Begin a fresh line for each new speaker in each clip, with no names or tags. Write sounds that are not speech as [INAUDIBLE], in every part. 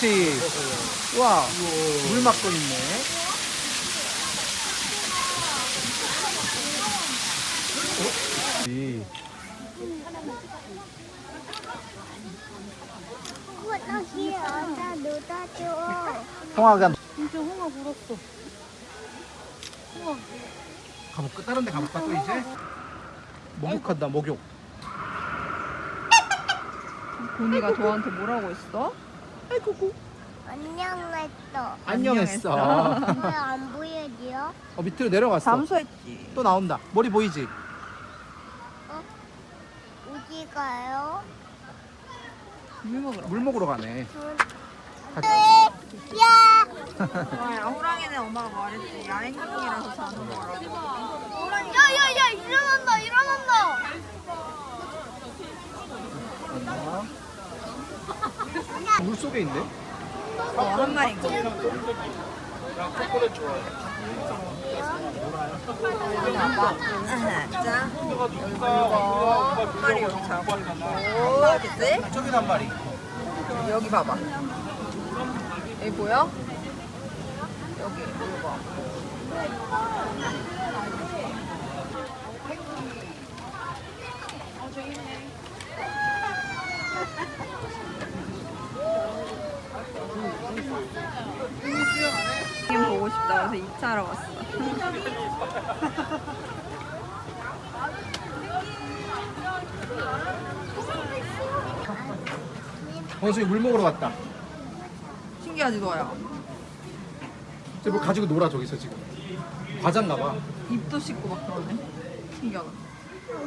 그렇지. 우와, 물 막고 있네. 이. 홍아가
진짜 홍어 불었어.
가볼까? 다른 데 가볼까 또 이제? 목욕한다 목욕.
고니가 저한테 뭐라고 했어?
안녕했어.
안녕했어.
왜 안 보여줘요?
어 밑으로 내려갔어.
잠수했지.
또 나온다. 머리 보이지?
어디 가요?
물 먹으러.
물 먹으러 가네.
저-
같이.
야!
와, 호랑이는 엄마가 말했지. 야행 중이라서 자는 거라고.
야 야 야 일어난다 일어난다.
물 속에 있네.
어, 한. 자, 마리 여기 자고 있고. 어디지?
저기 한 마리.
여기 봐봐. 여기 보여? 여기, 이거. 게임 보고 싶다 그래서 2차 하러 왔어. [LAUGHS]
원숭이 물 먹으러 갔다.
신기하지 너야.
저뭐 가지고 놀아 저기서 지금. 과자인가 봐.
입도 씻고 막 그러네. 신기하다.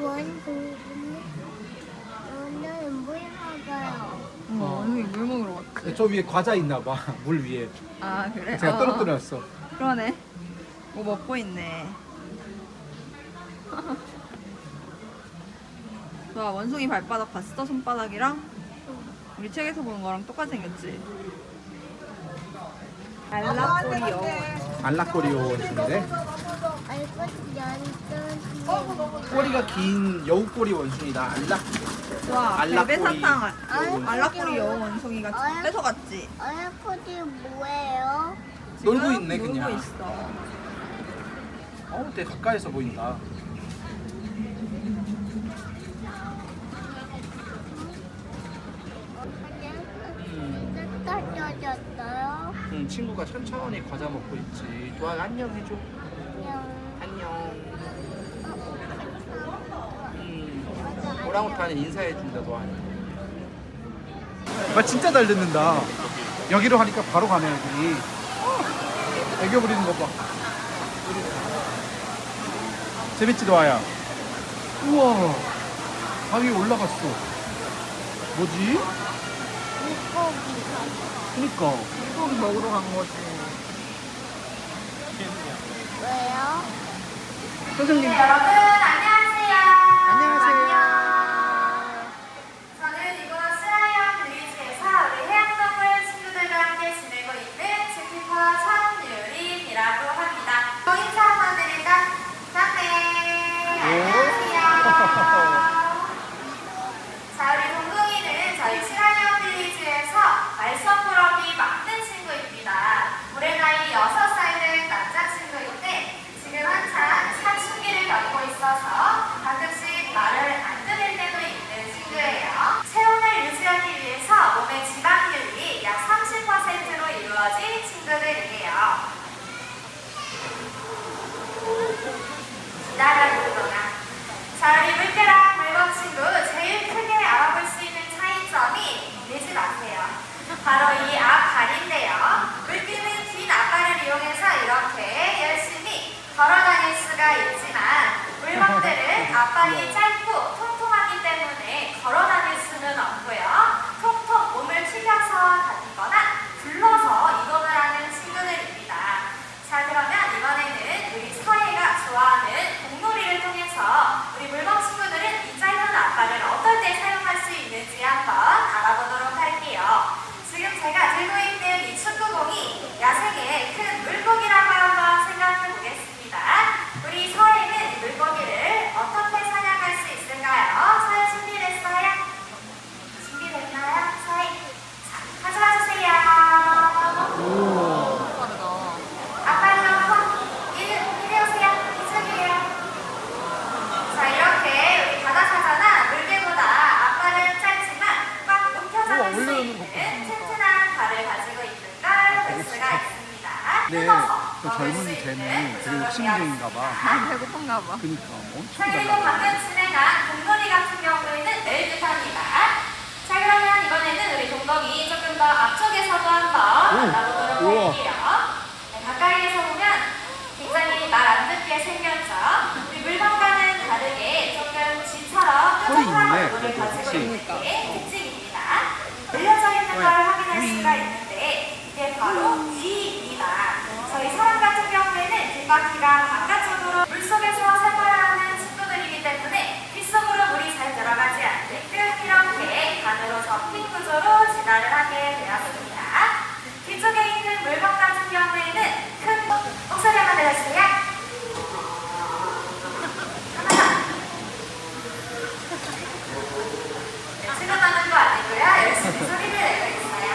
원숭이 오늘 물 먹어요.
어, 원숭이 물 먹으러 갔지.
저 위에 과자 있나 봐. [LAUGHS] 물 위에.
아 그래?
제가
어.
떨어뜨렸어.
그러네. 뭐 먹고 있네. [LAUGHS] 와 원숭이 발바닥 봤어? 손바닥이랑? 우리 책에서 보는 거랑 똑같이 생겼지? 알라꼬리요.
알락거리오 원숭이래.
연습.
꼬리가 긴 여우꼬리 원숭이다. 알락.
와
알라꼬리.
베베 사탕 알-
아,
알라꼬리 여우 원숭이가
아.
뺏어갔지?
알코디 뭐예요?
놀고 있네 그냥.
놀고 있어.
어우 되게 가까이서 보인다.
떨어졌어요.
응, 친구가 천천히 과자 먹고 있지. 도아 안녕 해줘.
그냥
안녕. 음, 오랑우탄이 인사해준다 도아니. 아 진짜 잘 듣는다. 여기로 하니까 바로 가네 여기. 애교 부리는 거 봐. 재밌지 도아야. 우와. 바위 올라갔어. 뭐지?
물고기.
그니까.
물고기 먹으러 간 거지.
왜요?
선생님.
여러분 半夜在
쟤는 되게 욕심쟁인가 봐.
아 배고픈가 봐.
그니까 엄청
자, 그리고
달라.
방금 진행한 동돌이 같은 경우에는 내일 뜻합니다. 자, 그러면 이번에는 우리 동덕이 조금 더 앞쪽에서도 한번 만나보도록
우와.
할게요. 네, 가까이에서 보면 굉장히 말 안 듣게 생겼죠? 우리 물건과는 다르게 조금 쥐처럼
털이
뾰족한
있네,
얼굴을
그래도
가지고. 있는 게 특징입니다. 늘려져 있는 걸 확인할 수가 있는데 이게 바로 귀입니다. 저희 사람 같은 뒷바퀴가 바깥쪽으로 물속에서 생활하는 친구들이기 때문에 빗속으로 물이 잘 들어가지 않게끔 이렇게 반으로 접힌 구조로 진화를 하게 되었습니다. 뒤쪽에 있는 물건 같은 경우에는 큰 목소리 한번 내주세요. 하나. 지금 하는 거 아니고요. 열심히 소리를 내고 있어요.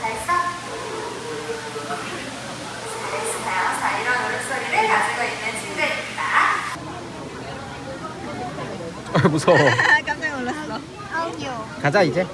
잘했어? 잘했어요. 자, 이런 울음소리를 가지고 있는 친구입니다.
아, 무서워.
깜짝 놀랐어.
아니요.
가자 이제.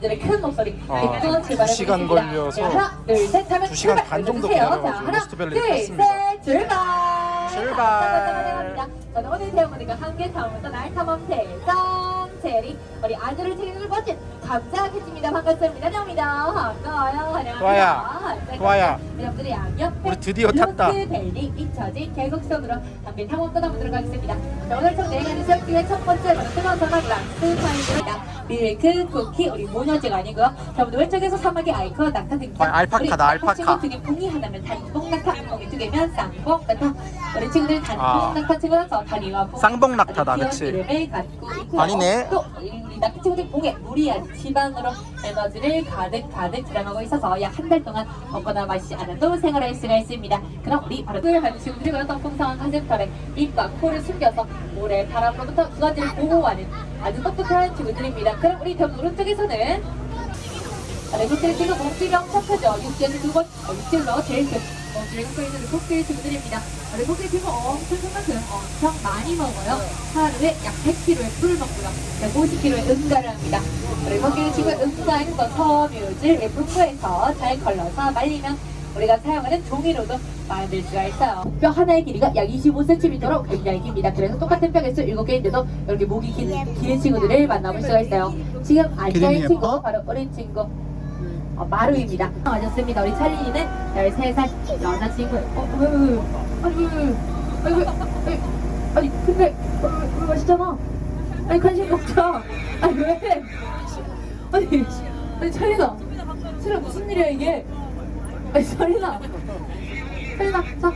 들의 큰 목소리
아, 두 시간. 걸려서
네, 하나, 둘, 셋 하면
두 시간! 반 정도. 기다려가지고
둘,
탔습니다.
셋, 출발!
출발!
저는 오늘 태어보니까 함께 처음부터 떠날 탐험 대장 체리 우리 아들을 멋진 감자 캐치입니다. 반갑습니다. 안녕합니다. 반가워요. 환영합니다.
좋아요.
여러분들의 양옆에
우리 드디어 탔다.
로스밸리 잊혀진 계곡선으로 함께 탐험 떠나보도록 하겠습니다. 자, 오늘 총 4가지 수업 중에 첫 번째 바로 뜨거운 사막 랑스 파인입니다. 밀크, 쿠키, 우리 모녀지가 아니고요. 자, 오늘 왼쪽에서 사막의 아이콘 낙타 등장.
아, 알파카다, 알파카.
두개 붕이 하나면 단봉 낙타, 붕이 두 개면 쌍봉 낙타. 우리 친구들 단봉
아.
낙타 친구라서 다리와 봉.
쌍봉 낙타다,
아주 귀여운
그치?
이름을 갖고 있고요.
아니네.
또 우리 낙타 친구들 봉에 무리한 지방으로 에너지를 가득 가득 저장하고 있어서 약 한 달 동안 먹거나 마시지 않아도 생활할 수가 있습니다. 그럼 우리 바로 꿀 하는 친구들이 어떤 풍성한 가슴털에 입과 코를 숨겨서 모래 바람으로부터 두 가지를 보호하는 아주 똑똑한 친구들입니다. 그럼 우리 벽 오른쪽에서는 친구 몸집이 척하죠. 육지에서 두 번, 어, 육지에서 제일 큰 몸집을 갖고 있는 코끼리 친구들입니다. 친구 엄청 큰 만큼 엄청 많이 먹어요. 하루에 약 100kg의 꿀을 먹고요. 150kg의 응가를 합니다. 코끼리 친구의 응가인 거 섬유질 분부해서 잘 걸러서 말리면 우리가 사용하는 종이로도 만들 수가 있어요. 뼈 하나의 길이가 약 25cm로 굉장히 깁니다. 그래서 똑같은 뼈 개수 7개인데도 이렇게 목이 긴, 긴 친구들을 만나볼 수가 있어요. 지금 앉아있는 친구? 바로 어린 친구. 어, 마루입니다. 맞았습니다. 우리 찰리는 13살 여자친구. 어, 왜, 왜, 왜, 아니, 왜, 왜, 아니, 왜, 아니, 아니, 근데, 왜, 왜, 왜 맛있잖아. 아니, 관심 없자. 아니, 왜? 아니, 아니, 찰리나. 찰리 무슨 일이야, 이게? 아니, 찰리나. 찰리나, 자.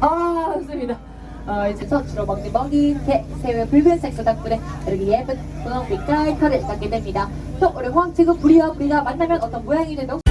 아, 좋습니다. 어, 이제 저 주로 먹는 먹인 개, 새우의 붉은색 소 덕분에 이렇게 예쁜 분홍빛깔 털을 갖게 됩니다. 또 우리 황치구 부리와 부리가 만나면 어떤 모양이 되도